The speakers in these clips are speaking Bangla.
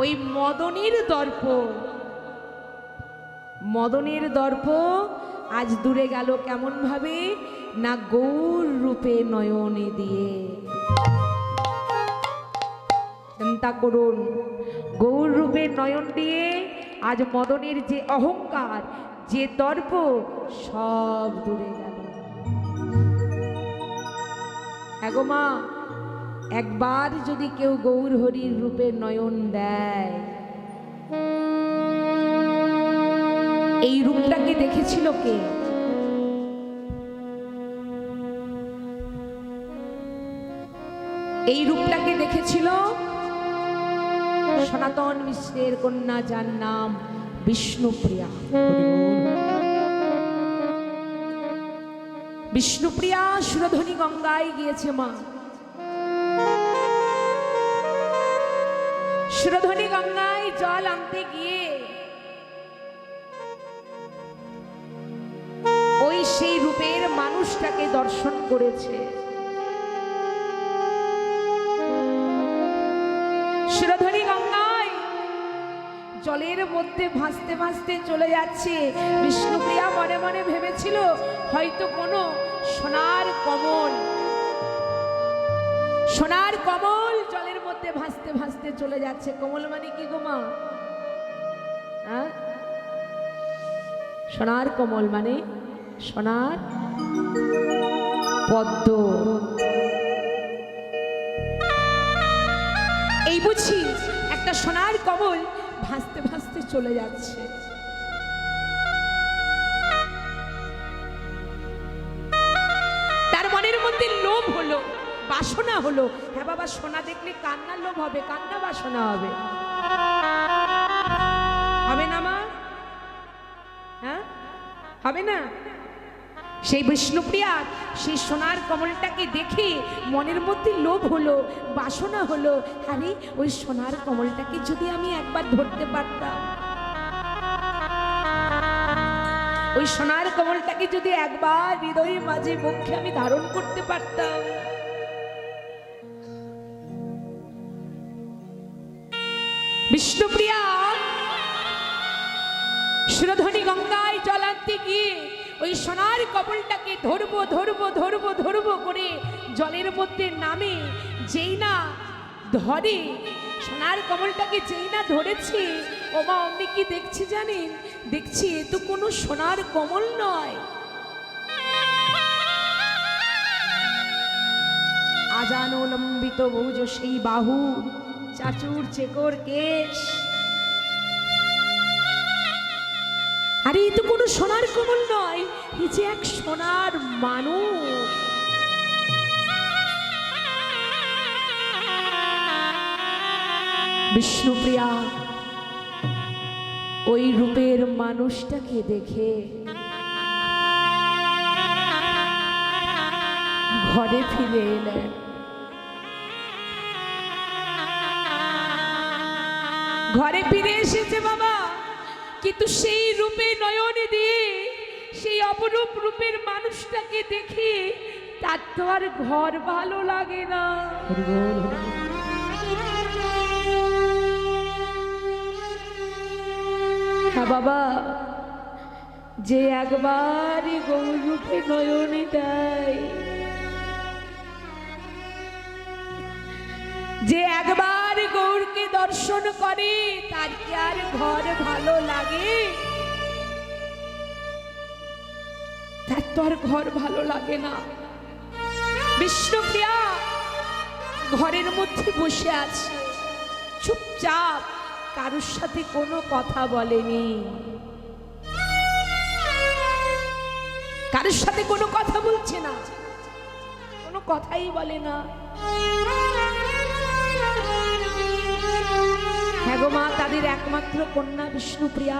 ওই মদনের দর্প। মদনের দর্প আজ দূরে গেল কেমন ভাবে না গৌর রূপে নয়নে দিয়ে। চিন্তা করুন, গৌর রূপে নয়ন দিয়ে আজ মদনের যে অহংকার, যে দর্প, সব দূরে গেল। এগো মা একবার যদি কেউ গৌর হরির রূপে নয়ন দেয়, এই রূপটাকে দেখেছিল কে? এই রূপটাকে দেখেছিল সনাতন মিশ্রের কন্যা যার নাম বিষ্ণুপ্রিয়া। বিষ্ণুপ্রিয়া সুরধনী গঙ্গায় গিয়েছে মা। সুরধ্বনি গঙ্গায় জল আনতে গিয়ে ওই সেই রূপের মানুষটাকে দর্শন করেছে। সুরধনী গঙ্গায় জলের মধ্যে ভাসতে ভাসতে চলে যাচ্ছে। বিষ্ণুপ্রিয়া মনে মনে ভেবেছিল, হয়তো কোনো সোনার কমল সোনার কমল মধ্যে ভাসতে ভাসতে চলে যাচ্ছে। কমল মানে কি গো মা? সোনার কমল মানে সোনার পদ্ম। এই বুঝি একটা সোনার কমল ভাসতে ভাসতে চলে যাচ্ছে। তার মনের মধ্যে লোভ হলো। বাসনা হলো। হ্যাঁ বাবা, সোনা দেখলে কান্নার লোভ হবে, কান্না বাসনা হবে। হবে না মা? হ্যাঁ? হবে না? সেই বিষ্ণুপ্রিয়া, সেই সোনার কমলটাকে দেখে মনের মধ্যে লোভ হলো, বাসনা হলো। আরে, ওই সোনার কমলটাকে যদি আমি একবার ধরতে পারতাম। ওই সোনার কমলটাকে যদি একবার হৃদয়ের মাঝে বক্ষে আমি ধারণ করতে পারতাম। বিষ্ণুপ্রিয়া সুরধ্বনি গঙ্গায় জল আনতে গিয়ে ওই সোনার কবলটাকে ধরবো ধরবো ধরবো ধরবো করে জলের মধ্যে নামে, যেই না ধরে, সোনার কমলটাকে যেই না ধরেছে ওমা অমনি কি দেখছি জানেন? দেখছি এ তো কোনো সোনার কমল নয়। আজানো লম্বিত বৌজ সেই বাহু চাচুর চেকর কেশ। আরে, এ তো কোনো সোনার কমল নয় এই যে এক সোনার মানুষ। বিষ্ণুপ্রিয়া, ওই রূপের মানুষটাকে দেখে ঘরে ফিরে এলেন। ঘরে ফিরে এসেছে বাবা। কিন্তু সেই রূপে নয়নে দিয়ে, সেই অপরূপ রূপের মানুষটাকে দেখে তার তো আর ঘর ভালো লাগে না। হ্যাঁ বাবা, যে একবারই গৌর রূপে নয়নে দেয় যে একবার গৌরকে দর্শন করে, তার কি আর ঘর ভালো লাগে? তার তো আর ঘর ভালো লাগে না। বিষ্ণুপ্রিয়া ঘরের মধ্যে বসে আছে। চুপচাপ কারোর সাথে কোনো কথা বলেনি। কারোর সাথে কোনো কথা বলছে না। কোনো কথাই বলে না। হ্যাঁ মা, তাদের একমাত্র কন্যা বিষ্ণুপ্রিয়া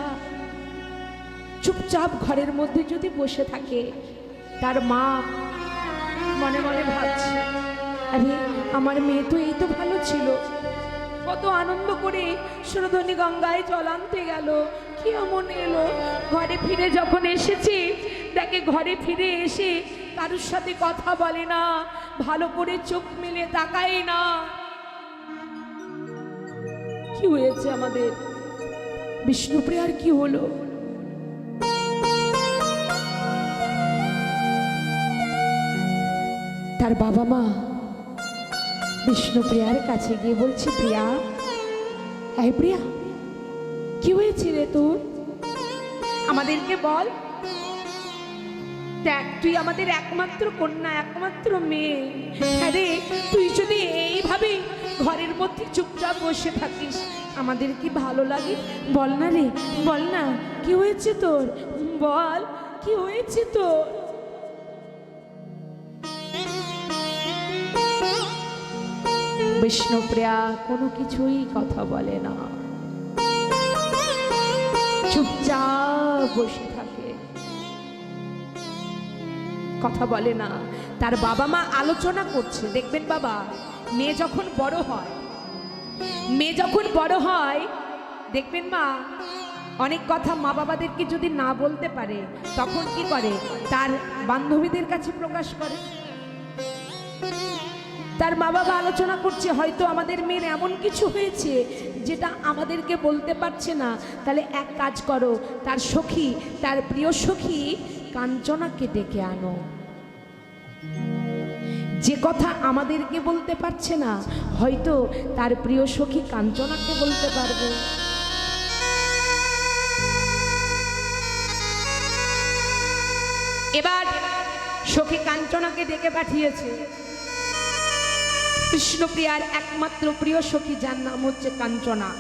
চুপচাপ ঘরের মধ্যে যদি বসে থাকে, তার মা মনে মনে ভাবছে, আরে, আমার মেয়ে তো এই তো ভালো ছিল। কত আনন্দ করে সুরধনী গঙ্গায় জল আনতে গেল, কি এমন এলো। ঘরে ফিরে যখন এসেছি, দেখে ঘরে ফিরে এসে কারোর সাথে কথা বলে না, ভালো করে চোখ মেলে তাকায় না। কি হয়েছে আমাদের? বিষ্ণুপ্রিয়ার কি হলো? তার বাবা মা বিষ্ণুপ্রিয়ার কাছে গিয়ে বলছে, প্রিয়া, এই প্রিয়া, কি হয়েছে রে তোর? আমাদেরকে বল। দেখ, তুই আমাদের একমাত্র কন্যা, একমাত্র মেয়ে। হ্যাঁ রে, তুই যদি এইভাবে ঘরের মধ্যে চুপচাপ বসে থাকিস। আমাদের কি ভালো লাগে? বল না রে, বল না। কি হয়েছে তোর? বল, কি হয়েছে তোর? বিষ্ণুপ্রিয়া কোনো কিছুই কথা বলে না। চুপচাপ বসে থাকে। কথা বলে না। তার বাবা মা আলোচনা করছে। দেখবেন বাবা মেয়ে যখন বড় হয়, মেয়ে যখন বড় হয়, দেখবেন মা, অনেক কথা মা বাবাদেরকে যদি না বলতে পারে, তখন কি করে? তার বান্ধবীদের কাছে প্রকাশ করে। তার মা বাবা আলোচনা করছে, হয়তো আমাদের মেয়ের এমন কিছু হয়েছে যেটা আমাদেরকে বলতে পারছে না। তাহলে এক কাজ করো, তার সখী, তার প্রিয় সখী কাঞ্চনাকে ডেকে আনো। যে কথা আমাদেরকে বলতে পারছে না, হয়তো তার প্রিয় সখী কাঞ্চনাকে বলতে পারবে। এবার সখী কাঞ্চনাকে ডেকে পাঠিয়েছে। কৃষ্ণপ্রিয়ার একমাত্র প্রিয় সখী, যার নাম হচ্ছে কাঞ্চনা।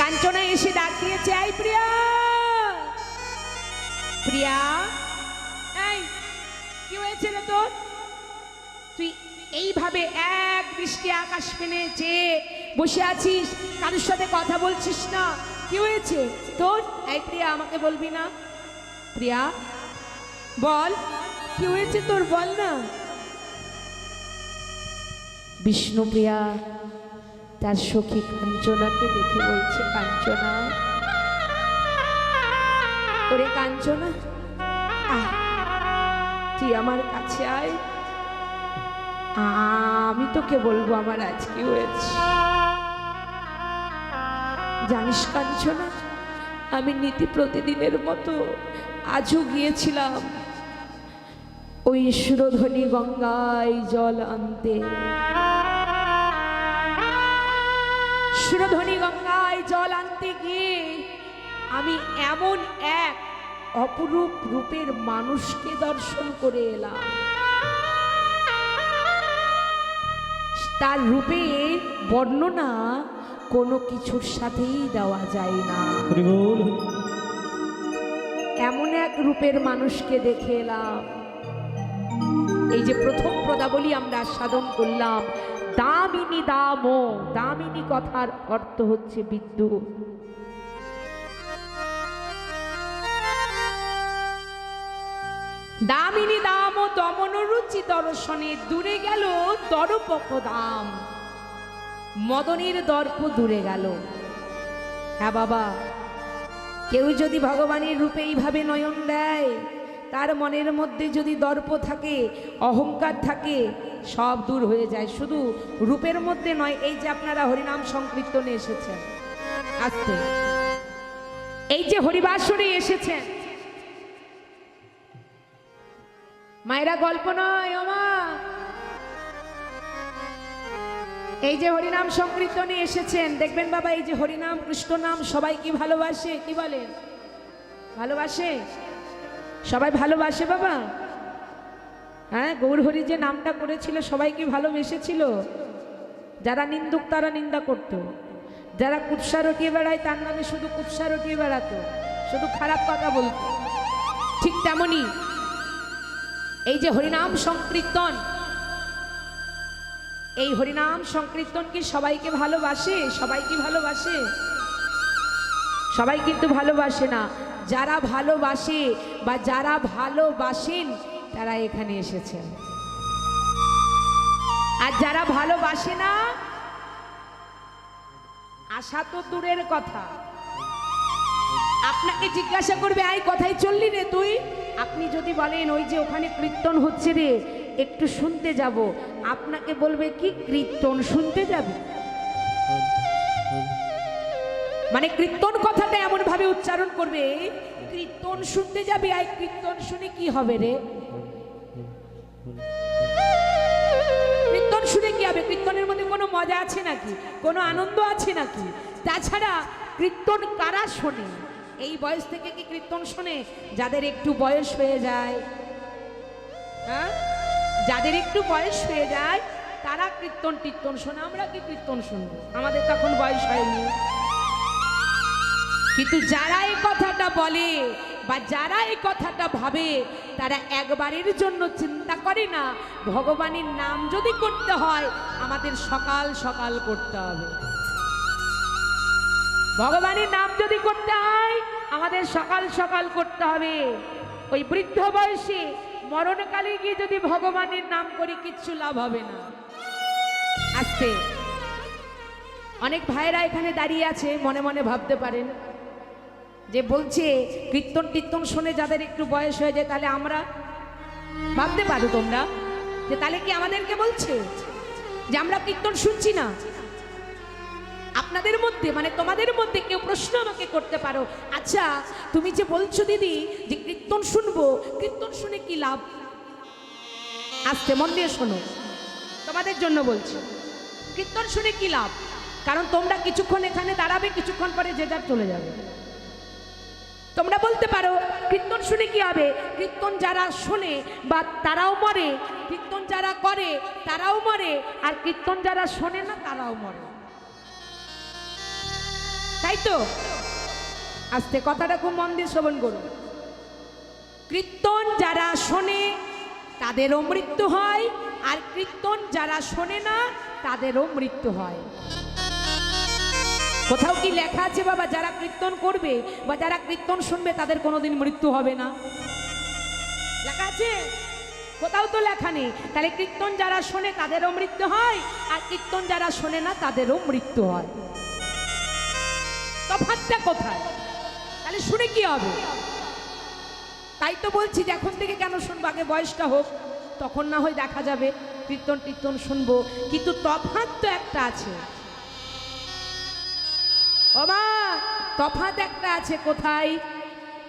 কাঞ্চনা এসে ডাক দিয়েছে, এই প্রিয়া! প্রিয়া কি হয়েছে রে তোর? তুই এইভাবে এক দৃষ্টি আকাশ ফেনে চেয়ে বসে আছিস, কারোর সাথে কথা বলছিস না? কি হয়েছে? তোর? এই প্রিয়া, আমাকে বলবি না? প্রিয়া, বল, কি হয়েছে তোর? বল না। বিষ্ণুপ্রিয়া তার সখী কাঞ্চনাকে দেখে বলছে, কাঞ্চনা, ওরে কাঞ্চনা আয় তুই আমার কাছে আয়। আমি তোকে বলব আমার আজ কি হয়েছে। জানিস কাঞ্চনা, আমি নীতি প্রতিদিনের মতো আজও গিয়েছিলাম ওই সুরধ্বনি গঙ্গায় জল আনতে। সুরধ্বনি গঙ্গায় জল আনতে গিয়ে আমি এমন এক অপরূপ রূপের মানুষকে দর্শন করে এলাম। তার রূপের বর্ণনা কোনো কিছুর সাথেই দেওয়া যায় না। এমন এক রূপের মানুষকে দেখে এলাম। এই যে প্রথম পদাবলী আমরা সাধন করলাম দামিনী দাম দামিনী কথার অর্থ হচ্ছে বিদ্যুৎ। দামিনী দাম ও দমনরুচি দর্শনে দূরে গেল দরপক দাম মদনের দর্প দূরে গেল। হ্যাঁ বাবা, কেউ যদি ভগবানের রূপে এইভাবে নয়ন দেয়, তার মনের মধ্যে যদি দর্প থাকে, অহংকার থাকে, সব দূর হয়ে যায়। শুধু রূপের মধ্যে নয়, এই যে আপনারা হরিনাম সংকীর্তনে এসেছেন, আসতে। এই যে হরিবাসরে এসেছেন মায়েরা, গল্প নয়, ওমা। এই যে হরিনাম সংকীর্তনে এসেছেন, দেখবেন বাবা, এই যে হরিনাম, কৃষ্ণ নাম, সবাই কি ভালোবাসে, কি বলেন? ভালোবাসে? সবাই ভালোবাসে বাবা? হ্যাঁ গৌরহরি যে নামটা করেছিল, সবাই কি ভালোবেসেছিল? যারা নিন্দুক, তারা নিন্দা করত। যারা কুৎসা রটিয়ে বেড়ায়, তার নামে শুধু কুৎসা রটিয়ে বেড়াতো। শুধু খারাপ কথা বলতো। ঠিক তেমনই এই যে হরিনাম সংকীর্তন, এই হরিনাম সংকীর্তন কি সবাইকে ভালোবাসে? সবাই কি ভালোবাসে? সবাই কিন্তু ভালোবাসে না। যারা ভালোবাসে বা যারা ভালোবাসেন, তারা এখানে এসেছেন। আর যারা ভালোবাসে না, আশা তো দূরের কথা। আপনাকে জিজ্ঞাসা করবে আই কোথায় চললি রে তুই? আপনি যদি বলেন, ওই যে ওখানে কীর্তন হচ্ছে রে, একটু শুনতে যাব। আপনাকে বলবে, কি কীর্তন? শুনতে যাবে? মানে কীর্তন কথাটা এমন ভাবে উচ্চারণ করবে, কীর্তন শুনতে যাবে আর কীর্তন শুনে কি হবে রে? কীর্তন শুনে কি হবে? কীর্তনের মধ্যে কোনো মজা আছে নাকি? কোনো আনন্দ আছে নাকি? তাছাড়া কীর্তন কারা শোনে? এই বয়স থেকে কি কীর্তন শোনে? যাদের একটু বয়স হয়ে যায় হ্যাঁ? যাদের একটু বয়স হয়ে যায়, তারা কীর্তন টীর্তন শোনে, আমরা কি কীর্তন শুনব? আমাদের তখন বয়স হয়নি। কিন্তু যারা এই কথাটা বলে বা যারা এই কথাটা ভাবে, তারা একবারের জন্য চিন্তা করে না, ভগবানের নাম যদি করতে হয়, আমাদের সকাল সকাল করতে হবে। ভগবানের নাম যদি করতে হয় আমাদের সকাল সকাল করতে হবে। ওই বৃদ্ধ বয়সে মরণকালে গিয়ে যদি ভগবানের নাম করি কিচ্ছু লাভ হবে না। আস্তে। অনেক ভাইরা এখানে দাঁড়িয়ে আছে, মনে মনে ভাবতে পারেন। যে বলছে, কীর্তন কীর্তন শুনে যাদের একটু বয়স হয়ে যায়, তাহলে আমরা ভাবতে পারো তোমরা। যে তাহলে কি আমাদেরকে বলছে? যে আমরা কীর্তন শুনছি না? আপনাদের মধ্যে মানে তোমাদের মধ্যে কেউ প্রশ্ন আমাকে করতে পারো। আচ্ছা তুমি যে বলছো দিদি যে কীর্তন শুনব, কীর্তন শুনে কি লাভ? আসতে মন দিয়ে শোনো। তোমাদের জন্য বলছি, কীর্তন শুনে কি লাভ? কারণ তোমরা কিছুক্ষণ এখানে দাঁড়াবে, কিছুক্ষণ পরে যে যার চলে যাবে। তোমরা বলতে পারো, কীর্তন শুনে কি হবে? কীর্তন যারা শোনে বা তারাও মরে, কীর্তন যারা করে তারাও মরে, আর কীর্তন যারা শোনে না তারাও মরে। তাই তো? আস্তে কথাটা খুব মন দিয়ে শ্রবণ করুন। কীর্তন যারা শোনে, তাদেরও মৃত্যু হয়, আর কীর্তন যারা শোনে না, তাদেরও মৃত্যু হয়। কোথাও কি লেখা আছে বাবা, যারা কীর্তন করবে বা যারা কীর্তন শুনবে, তাদের কোনোদিন মৃত্যু হবে না? লেখা আছে? কোথাও তো লেখা নেই। তাহলে কীর্তন যারা শোনে, তাদেরও মৃত্যু হয়, আর কীর্তন যারা শোনে না, তাদেরও মৃত্যু হয়। তফাৎটা কোথায়? তাহলে শুনে কি হবে? তাই তো বলছি যে এখন থেকে কেন শুনব? আগে বয়সটা হোক, তখন না হয় দেখা যাবে। কীর্তন টীর্তন শুনব। কিন্তু তফাৎ তো একটা আছে। ওমা তফাৎ একটা আছে কোথায়?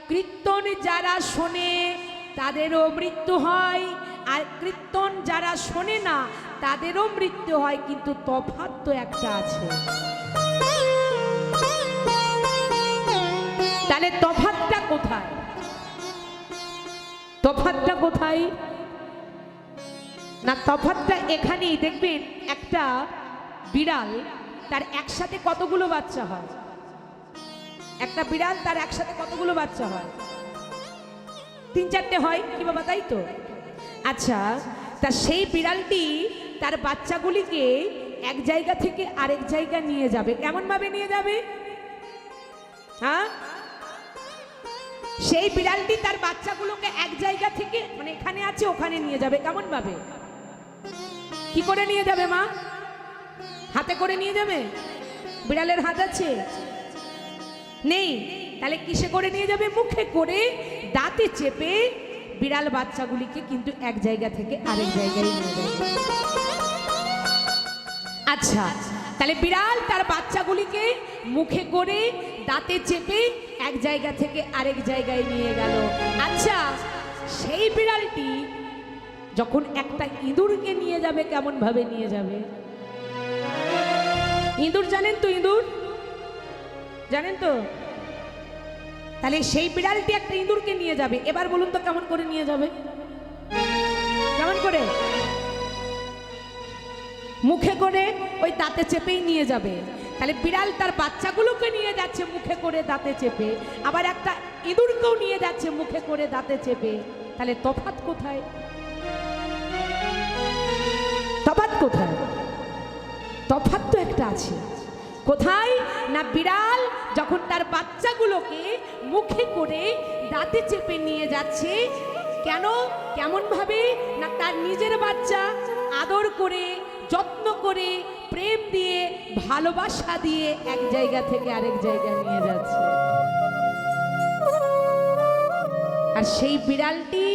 কীর্তন যারা শোনে, তাদেরও মৃত্যু হয়। আর কীর্তন যারা শোনে না, তাদেরও মৃত্যু হয়। কিন্তু তফাৎ তো একটা আছে। তাহলে তফাৎটা কোথায়? তফাৎটা কোথায়? না তফাৎটা এখানেই দেখবেন একটা বিড়াল, তার একসাথে কতগুলো বাচ্চা হয়? একটা বিড়াল, তার একসাথে কতগুলো বাচ্চা হয়? তিন চারটে হয় কি বাবা, তাই তো? আচ্ছা তা সেই বিড়ালটি তার বাচ্চাগুলিকে এক জায়গা থেকে আরেক জায়গা নিয়ে যাবে। কেমন ভাবে নিয়ে যাবে? হ্যাঁ? সেই বিড়ালটি তার বাচ্চাগুলোকে এক জায়গা থেকে মানে এখানে আছে, ওখানে নিয়ে যাবে, কেমন ভাবে? কি করে নিয়ে যাবে মা? হাতে করে নিয়ে যাবে? বিড়ালের হাত আছে? নেই। তাহলে কিসে করে নিয়ে যাবে? মুখে করে দাঁতে চেপে বিড়াল বাচ্চাগুলিকে কিন্তু এক জায়গা থেকে আরেক জায়গায় নিয়ে যাবে। আচ্ছা তাহলে বিড়াল তার বাচ্চাগুলিকে মুখে করে দাঁতে চেপে এক জায়গা থেকে আরেক জায়গায় নিয়ে গেল। আচ্ছা সেই বিড়ালটি যখন একটা ইঁদুরকে নিয়ে যাবে, কেমন ভাবে নিয়ে যাবে? ইঁদুর জানেন তো ইঁদুর? জানেন তো? তাহলে সেই বিড়ালটি একটা ইঁদুরকে নিয়ে যাবে। এবার বলুন তো কেমন করে নিয়ে যাবে? কেমন করে? মুখে করে ওই দাঁতে চেপেই নিয়ে যাবে। তাহলে বিড়াল তার বাচ্চাগুলোকে নিয়ে যাচ্ছে মুখে করে দাঁতে চেপে, আবার একটা ইঁদুরকেও নিয়ে যাচ্ছে মুখে করে দাঁতে চেপে। তাহলে তফাত কোথায়? তফাত কোথায়? তফাৎ তো একটা আছে। কোথায়? না বিড়াল যখন তার বাচ্চাগুলোকে মুখে করে দাঁতে চেপে নিয়ে যাচ্ছে, কেন? কেমনভাবে? না তার নিজের বাচ্চা আদর করে যত্ন করে, প্রেম দিয়ে, ভালোবাসা দিয়ে এক জায়গা থেকে আরেক জায়গায় নিয়ে যাচ্ছে। আর সেই বিড়ালটি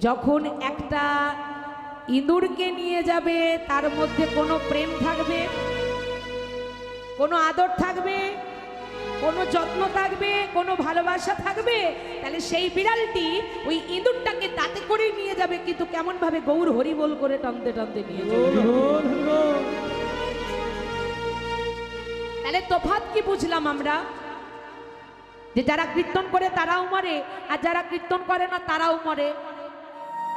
যখন একটা ইঁদুরকে নিয়ে যাবে, তার মধ্যে কোনো প্রেম থাকবে? কোনো আদর থাকবে? কোনো যত্ন থাকবে কোনো ভালোবাসা থাকবে তাহলে সেই বিড়ালটি ওই ইঁদুরটাকে দাঁতে করে নিয়ে যাবে কিন্তু কেমন ভাবে গৌর হরিবোল করে টানতে টানতে নিয়ে যাবে? তাহলে তফাৎ কি বুঝলাম আমরা? যে যারা কীর্তন করে তারাও মরে আর যারা কীর্তন করে না তারাও মরে।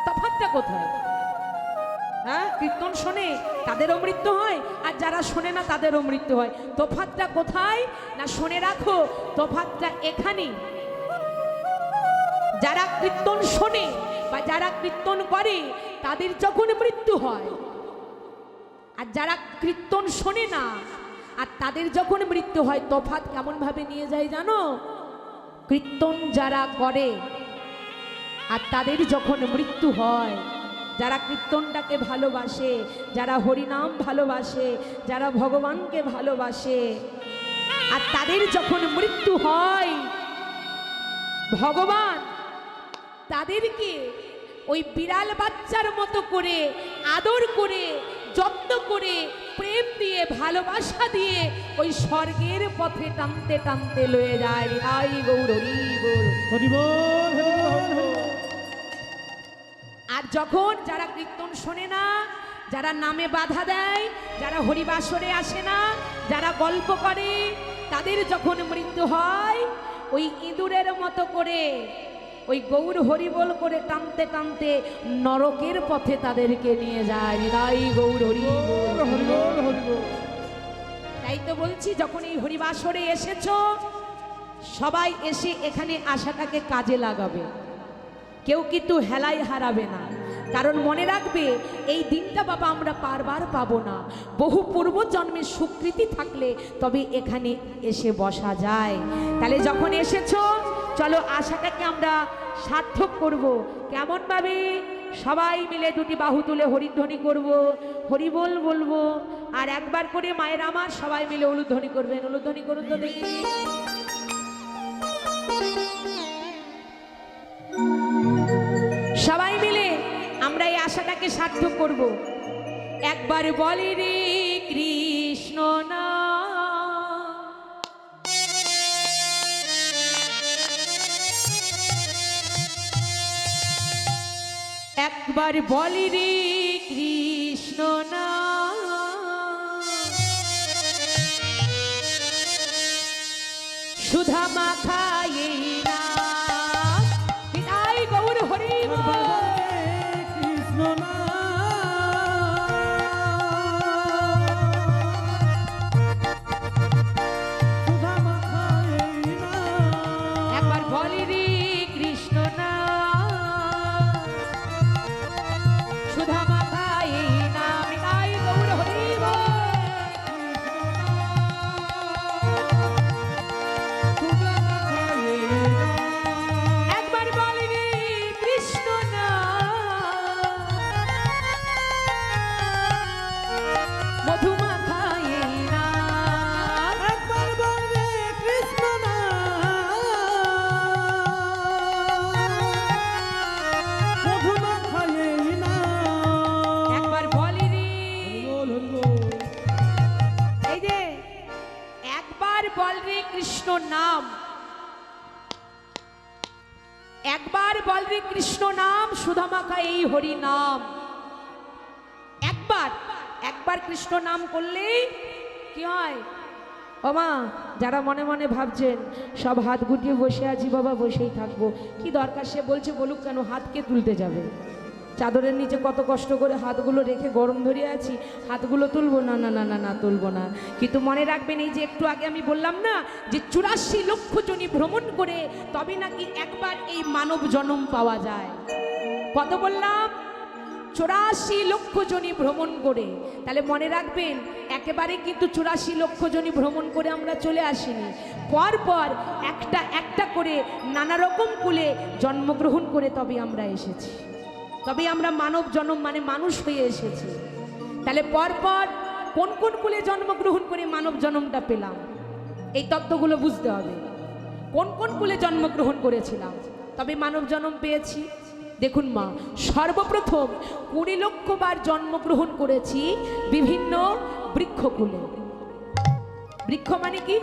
তফাৎটা কোথায়? হ্যাঁ? কীর্তন শোনে, তাদেরও মৃত্যু হয়, আর যারা শোনে না, তাদেরও মৃত্যু হয়। তফাৎটা কোথায়? না শুনে রাখো তফাৎটা এখানে যারা কীর্তন শোনে বা যারা কীর্তন করে, তাদের যখন মৃত্যু হয়, আর যারা কীর্তন শোনে না, আর তাদের যখন মৃত্যু হয়, তফাত কেমন ভাবে নিয়ে যায় জানো? কীর্তন যারা করে, আর তাদের যখন মৃত্যু হয় যারা কীর্তনটাকে ভালোবাসে, যারা হরিনাম ভালোবাসে, যারা ভগবানকে ভালোবাসে, আর তাদের যখন মৃত্যু হয়, ভগবান তাদেরকে ওই বিড়াল বাচ্চার মতো করে আদর করে, যত্ন করে, প্রেম দিয়ে, ভালোবাসা দিয়ে ওই স্বর্গের পথে টানতে টানতে লয়ে যায়। হাই গৌর হরি বল হরি বল। যখন যারা কীর্তন শোনে না, যারা নামে বাধা দেয়, যারা হরিবাসরে আসে না, যারা গল্প করে, তাদের যখন মৃত্যু হয়, ওই ইঁদুরের মতো করে, ওই গৌর হরিবল করে টানতে টানতে নরকের পথে তাদেরকে নিয়ে যায়। হৃদয় গৌর হরি তাই তো বলছি, যখন এই হরিবাসরে এসেছ, সবাই এসে এখানে আশাটাকে কাজে লাগাবে। কেউ কিন্তু হেলাই হারাবে না। কারণ মনে রাখবে, এই দিনটা বাবা আমরা বারবার পাবো না। বহু পূর্ব জন্মের স্বীকৃতি থাকলে তবে এখানে এসে বসা যায়। তাহলে যখন এসেছ, চলো আশাটাকে আমরা সার্থক করব। কেমনভাবে সবাই মিলে দুটি বাহু তুলে হরিধ্বনি করব, হরিবোল বলব, আর একবার করে মায়ের আমার সবাই মিলে উলুধ্বনি করবেন। উলুধ্বনি করুন তো দেখি। আমরা এই আশাটাকে সার্থক করব। একবার বলে রে কৃষ্ণ না। একবার বলি রে কৃষ্ণ না। সুধা মাখাই নাম করলে কি হয়? বাবা যারা মনে মনে ভাবছেন, সব হাত গুটিয়ে বসে আছি, বাবা, বসেই থাকব। কি দরকার সে বলছে, বলুক কেন, হাতকে তুলতে যাবে। চাদরের নিচে কত কষ্ট করে হাতগুলো রেখে গরম ধরে আছি, হাতগুলো তুলবো? না না না না না, তুলবো না। কিন্তু মনে রাখবেন, এই যে একটু আগে আমি বললাম না, যে চুরাশি লক্ষ জনই ভ্রমণ করে তবে নাকি একবার এই মানব জনম পাওয়া যায়। কত বললাম? চুরাশি লক্ষ জনই ভ্রমণ করে। তাহলে মনে রাখবেন, একেবারে কিন্তু চুরাশি লক্ষ জনই ভ্রমণ করে আমরা চলে আসিনি। পর পর একটা একটা করে নানা রকম কুলে জন্মগ্রহণ করে তবে আমরা এসেছি। তবে আমরা মানব জন্ম মানে মানুষ হয়ে এসেছি। তাহলে পরপর কোন কোন কুলে জন্মগ্রহণ করে মানব জন্মটা পেলাম? এই তত্ত্বগুলো বুঝতে হবে। কোন কোন কুলে জন্মগ্রহণ করেছিলাম? তবে মানব জন্ম পেয়েছি। দেখুন মা, সর্বপ্রথম কুড়ি লক্ষ বার জন্মগ্রহণ করেছি বিভিন্ন বৃক্ষকুলে। বৃক্ষ মানে কি?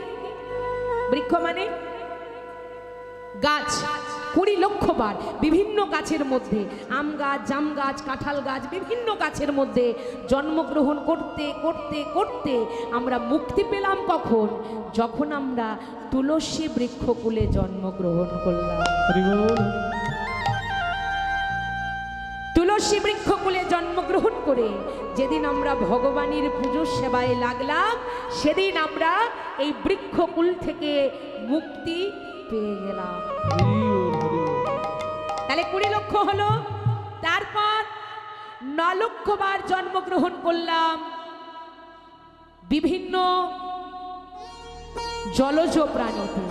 বৃক্ষ মানে গাছ। কুড়ি লক্ষ বার বিভিন্ন গাছের মধ্যে, আম গাছ, জাম গাছ, কাঁঠাল গাছ, বিভিন্ন গাছের মধ্যে জন্মগ্রহণ করতে করতে করতে আমরা মুক্তি পেলাম কখন? যখন আমরা তুলসী বৃক্ষকুলে জন্মগ্রহণ করলাম। তুলসী বৃক্ষকুলে জন্মগ্রহণ করে যেদিন আমরা ভগবানের পুজোর সেবায় লাগলাম, সেদিন আমরা এই বৃক্ষকুল থেকে মুক্তি পেয়ে গেলাম। তাহলে কুড়ি লক্ষ হলো। তারপর ন লক্ষবার জন্মগ্রহণ করলাম। বিভিন্ন জলজ প্রাণীতে।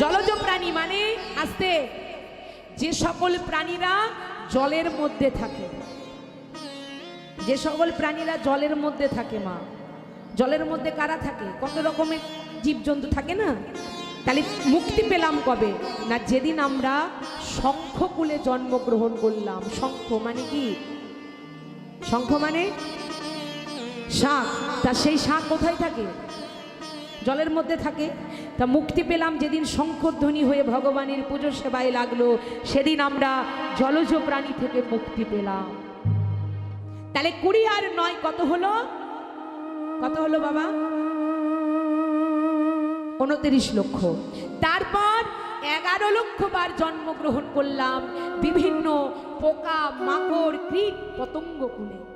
জলজ প্রাণী মানে আসতে যে সকল প্রাণীরা জলের মধ্যে থাকে, যে সকল প্রাণীরা জলের মধ্যে থাকে মা, জলের মধ্যে কারা থাকে? কত রকমের জীবজন্তু থাকে না? তাহলে মুক্তি পেলাম কবে? না যেদিন আমরা শঙ্খকুলে জন্মগ্রহণ করলাম। শঙ্খ মানে কি? শঙ্খ মানে শাক তা সেই শাক কোথায় থাকে? জলের মধ্যে থাকে? তা মুক্তি পেলাম যেদিন শঙ্খধ্বনি হয়ে ভগবানের পুজো সেবায় লাগল, সেদিন আমরা জলজ প্রাণী থেকে মুক্তি পেলাম। তাহলে কুড়ি আর নয় কত হলো? কত হলো বাবা? উনত্রিশ লক্ষ। তারপর এগারো লক্ষ বার জন্মগ্রহণ করলাম বিভিন্ন পোকা, মাকড়, কীট, পতঙ্গ কুলে।